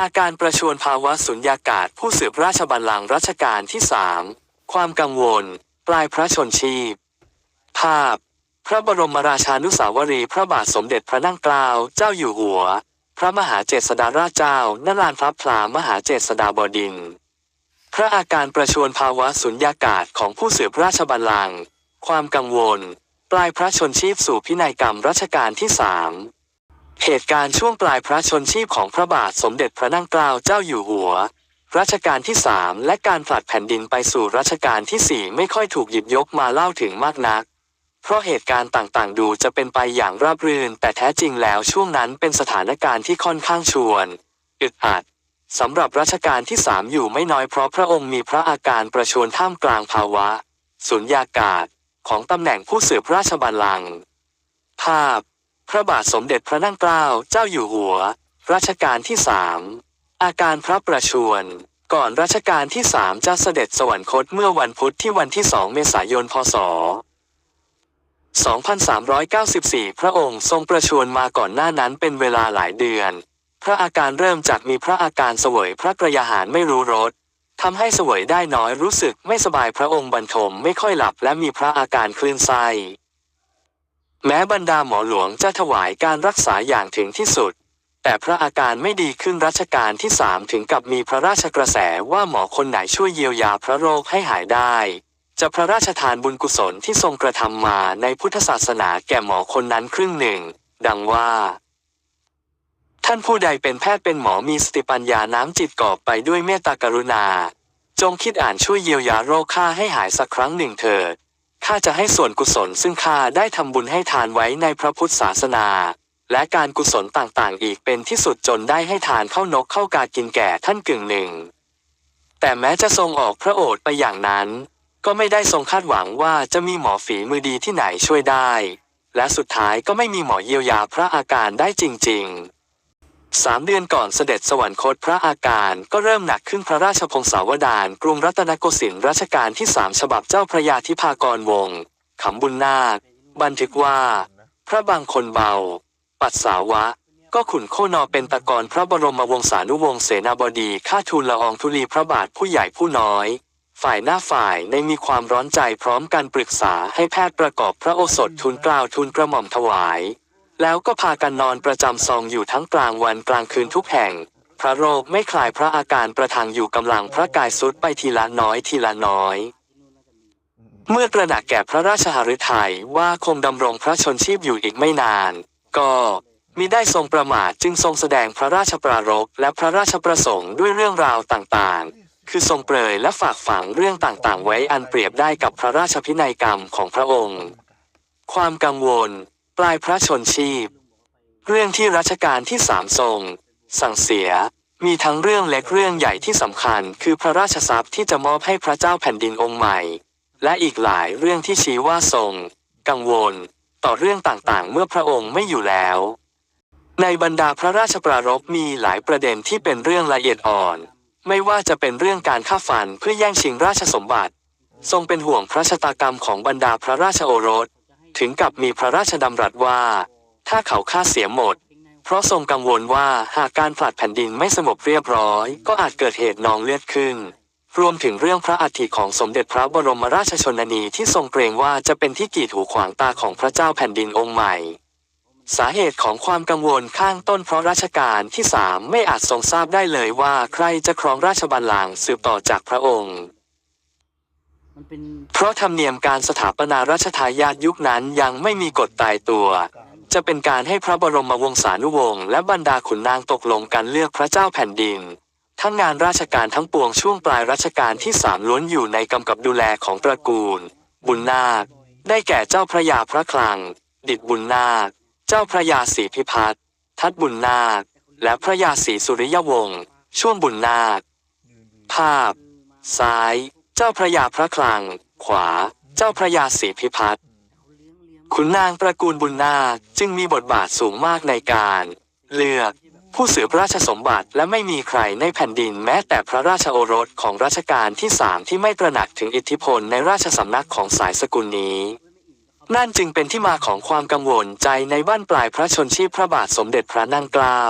อาการประชวรภาวะสุญญากาศผู้สืบราชบัลลังก์รัชกาลที่สามความกังวล ปลายพระชนชีพ ภาพ พระบรมราชานุสาวรีพระบาทสมเด็จพระนั่งเกล้าเจ้าอยู่หัว พระมหาเจษฎาราชเจ้านลานพระพลามหาเจษฎาบดิน พระอาการประชวรภาวะสุญญากาศของผู้สืบราชบัลลังก์ความกังวล ปลายพระชนชีพสู่พินัยกรรมรัชกาลที่สาม เหตุการณ์ช่วงปลายพระชนชีพของพระบาทสมเด็จพระนั่งเกล้าเจ้าอยู่หัว รัชกาลที่สามและการผลัดแผ่นดินไปสู่รัชกาลที่สี่ไม่ค่อยถูกหยิบยกมาเล่าถึงมากนัก เพราะเหตุการณ์ต่างๆ ดูจะเป็นไปอย่างราบรื่น แต่แท้จริงแล้วช่วงนั้นเป็นสถานการณ์ที่ค่อนข้างชวนอึดอัดสำหรับรัชกาลที่สามอยู่ไม่น้อยเพราะพระองค์มีพระอาการประชวรท่ามกลางภาวะ สุญญากาศของตำแหน่งผู้สืบราชบัลลังก์ภาพ พระบาทสมเด็จพระนั่งเกล้าเจ้าอยู่หัว รัชกาลที่สามอาการพระประชวรก่อนรัชกาลที่สามจะเสด็จสวรรคตเมื่อวันพุธที่วันที่สองเมษายนพศ 2394 พระองค์ทรงประชวรมาก่อนหน้านั้นเป็นเวลาหลายเดือน พระอาการเริ่มจากมีพระอาการเสวยพระกระยาหารไม่รู้รสทำให้เสวยได้น้อยรู้สึกไม่สบายพระองค์บรรทมไม่ค่อยหลับและมีพระอาการคลื่นไส้ แม้บรรดาหมอหลวงจะถวายการรักษาอย่างถึงที่สุด แต่พระอาการไม่ดีขึ้นรัชกาลที่สามถึงกับมีพระราชกระแสว่าหมอคนไหนช่วยเยียวยาพระโรคให้หายได้ จะพระราชทานบุญกุศลที่ทรงกระทำมาในพุทธศาสนาแก่หมอคนนั้นครึ่งหนึ่ง ดังว่า ท่านผู้ใดเป็นแพทย์เป็นหมอมีสติปัญญาน้ำจิตกอบไปด้วยเมตตากรุณา จงคิดอ่านช่วยเยียวยาโรคข้าให้หายสักครั้งหนึ่งเถิด ข้าจะให้ส่วนกุศลซึ่งข้าได้ทำบุญให้ทานไว้ในพระพุทธศาสนา และการกุศลต่างๆ อีกเป็นที่สุดจนได้ให้ทานเข้านกเข้ากากินแก่ท่านกึ่งหนึ่ง แต่แม้จะทรงออกพระโอษฐ์ไปอย่างนั้น ก็ไม่ได้ทรงคาดหวังว่าจะมีหมอฝีมือดีที่ไหนช่วยได้ และสุดท้ายก็ไม่มีหมอเยียวยาพระอาการได้จริง ๆ สามเดือนก่อนเสด็จสวรรคตพระอาการก็เริ่มหนักขึ้นพระราชพงศาวดารกรุงรัตนโกสินทร์รัชกาลที่สามฉบับเจ้าพระยาธิพากรวงศ์ขำบุญนาค บันทึกว่า พระบางคนเบา ปัสสาวะ ก็ขุนโคนอเป็นตะกรพระบรมวงศานุวงศ์เสนาบดีข้าทูลละอองธุลีพระบาทผู้ใหญ่ผู้น้อย ฝ่ายหน้าฝ่ายในมีความร้อนใจพร้อมกันปรึกษาให้แพทย์ประกอบพระโอสถทูลกล้าวทูลกระหม่อมถวาย แล้วก็พากันนอนประจำซองอยู่ทั้งกลางวันกลางคืนทุกแห่ง พระโรคไม่คลายพระอาการประทังอยู่กำลังพระกายสุดไปทีละน้อยทีละน้อย เมื่อตระหนักแก่พระราชหฤทัยว่าคงดำรงพระชนชีพอยู่อีกไม่นาน ก็มิได้ทรงประมาทจึงทรงแสดงพระราชปรารภและพระราชประสงค์ด้วยเรื่องราวต่างๆ คือทรงเปรยและฝากฝังเรื่องต่างๆ ไว้อันเปรียบได้กับพระราชพินัยกรรมของพระองค์ ความกังวล ปลายพระชนชีพ เรื่องที่รัชกาลที่สามทรง สั่งเสีย มีทั้งเรื่องเล็กเรื่องใหญ่ที่สำคัญ คือพระราชทรัพย์ที่จะมอบให้พระเจ้าแผ่นดินองค์ใหม่ และอีกหลายเรื่องที่ชี้ว่าทรง กังวล ต่อเรื่องต่างๆ เมื่อพระองค์ไม่อยู่แล้ว ในบรรดาพระราชปรารภมีหลายประเด็นที่เป็นเรื่องละเอียดอ่อน ไม่ว่าจะเป็นเรื่องการฆ่าฟันเพื่อแย่งชิงราชสมบัติ ทรงเป็นห่วงพระชะตากรรมของบรรดาพระราชโอรส ถึงกับมีพระราชดำรัสว่า ถ้าเขาฆ่าเสียหมด เพราะทรงกังวลว่าหากการผลัดแผ่นดินไม่สงบเรียบร้อย ก็อาจเกิดเหตุนองเลือดขึ้น รวมถึงเรื่องพระอัฐิของสมเด็จพระบรมราชชนนีที่ทรงเกรงว่าจะเป็นที่กีดหูขวางตาของพระเจ้าแผ่นดินองค์ใหม่สาเหตุของความกังวลข้างต้นเพราะรัชกาลที่สามไม่อาจทรงทราบได้เลยว่าใครจะครองราชบัลลังก์สืบต่อจากพระองค์ มันเป็นเพราะธรรมเนียมการสถาปนาราชทายาทยุคนั้นยังไม่มีกฎตายตัว จะเป็นการให้พระบรมวงศานุวงศ์และบรรดาขุนนางตกลงกันเลือกพระเจ้าแผ่นดิน ทั้งงานราชการทั้งปวงช่วงปลายรัชกาลที่สามล้วนอยู่ในกำกับดูแลของตระกูล บุญนาค ได้แก่เจ้าพระยาพระคลัง ดิดบุญนาค เจ้าพระยาศรีพิพัฒน์ทัดบุญนาค และพระยาศรีสุริยวงศ์ช่วงบุญนาค ภาพ ซ้าย จ้าพระยาพระคลัง ขวา เจ้าพระยาศรีพิพัฒน์ขุนนางตระกูลบุญนาคจึงมีบทบาทสูงมากในการ เลือกผู้สืบราชสมบัติและไม่มีใครในแผ่นดินแม้แต่พระราชโอรสของรัชกาลที่สามที่ไม่ตระหนักถึงอิทธิพลในราชสำนักของสายสกุลนี้ นั่นจึงเป็นที่มาของความกังวลใจในบ้านปลายพระชนชีพพระบาทสมเด็จพระนั่งเกล้า